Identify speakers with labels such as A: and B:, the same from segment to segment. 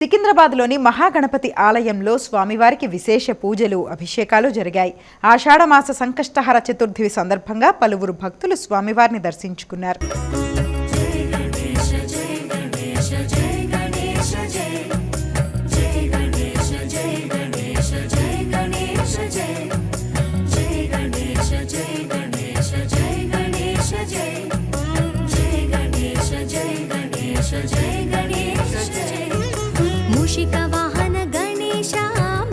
A: సికింద్రాబాద్లోని మహాగణపతి ఆలయంలో స్వామివారికి విశేష పూజలు అభిషేకాలు జరిగాయి ఆషాఢమాస సంకష్టహర చతుర్థి సందర్భంగా పలువురు భక్తులు స్వామివారిని దర్శించుకున్నారు
B: मूषिकवाहन गणेश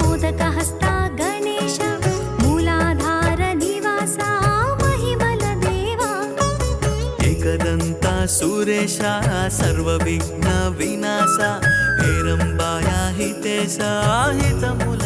B: मोदकहस्ता गणेश मूलाधार निवासा महिमलदेवा
C: एकदन्ता सुरेशा सर्वविघ्न विनाशा हेरम्बाया हितेशा हितमुल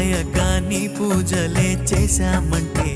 C: వినాయకాన్ని పూజలే చేశామంటే